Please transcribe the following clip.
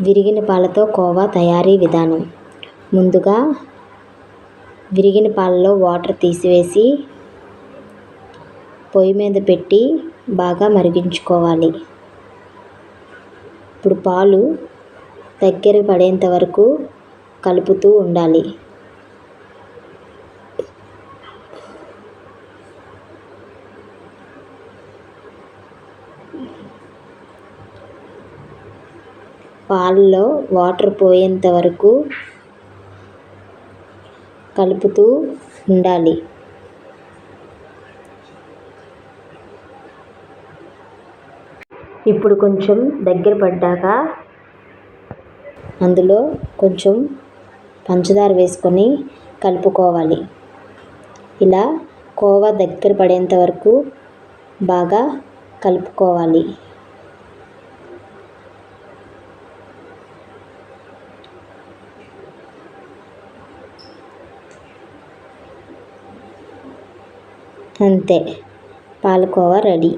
విరిగిన పాలతో కోవా తయారీ విధానం. ముందుగా విరిగిన పాలలో వాటర్ తీసివేసి పొయ్యి మీద పెట్టి బాగా మరిగించుకోవాలి. ఇప్పుడు పాలు దగ్గర పడేంత వరకు కలుపుతూ ఉండాలి. పాలలో వాటర్ పోయేంత వరకు కలుపుతూ ఉండాలి. ఇప్పుడు కొంచెం దగ్గర పడ్డాక అందులో కొంచెం పంచదార వేసుకొని కలుపుకోవాలి. ఇలా కోవా దగ్గర పడేంత వరకు బాగా కలుపుకోవాలి. అంతే. పాలకోవా రెడీ.